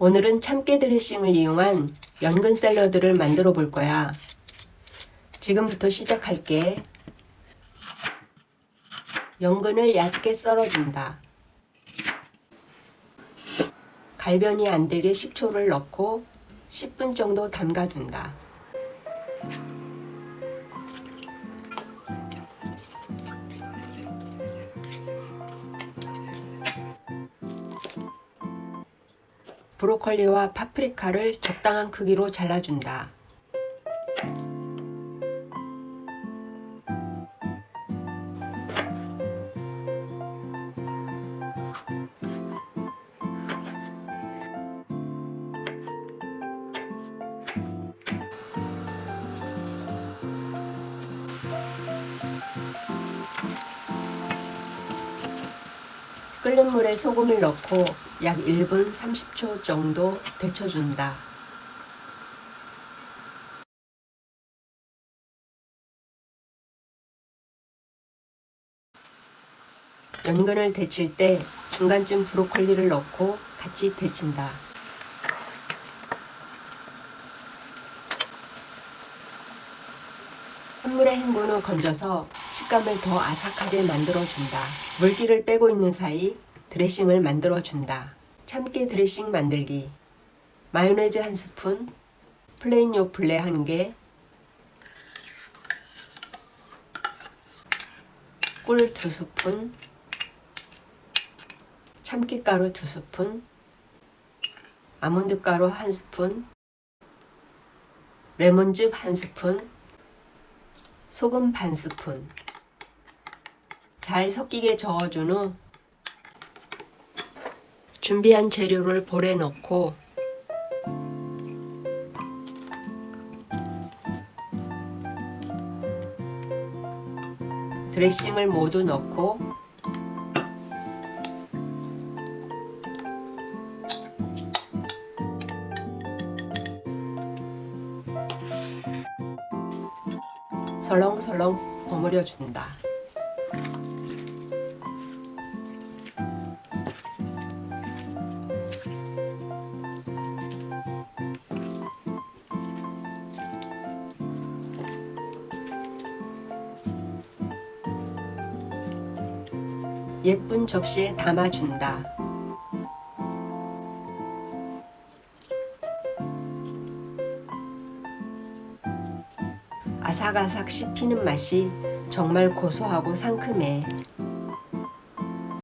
오늘은 참깨 드레싱을 이용한 연근 샐러드를 만들어 볼 거야. 지금부터 시작할게. 연근을 얇게 썰어준다. 갈변이 안 되게 식초를 넣고 10분 정도 담가둔다. 브로콜리와 파프리카를 적당한 크기로 잘라준다. 끓는 물에 소금을 넣고 약 1분 30초 정도 데쳐준다. 연근을 데칠 때 중간쯤 브로콜리를 넣고 같이 데친다. 한물에 헹군 후 건져서 식감을 더 아삭하게 만들어준다. 물기를 빼고 있는 사이 드레싱을 만들어준다. 참깨 드레싱 만들기. 마요네즈 한 스푼, 플레인 요플레 한 개, 꿀 두 스푼, 참깨가루 두 스푼, 아몬드 가루 한 스푼, 레몬즙 한 스푼, 소금 반 스푼. 잘 섞이게 저어준 후 준비한 재료를 볼에 넣고 드레싱을 모두 넣고 설렁설렁 버무려 준다. 예쁜 접시에 담아준다. 아삭아삭 씹히는 맛이 정말 고소하고 상큼해.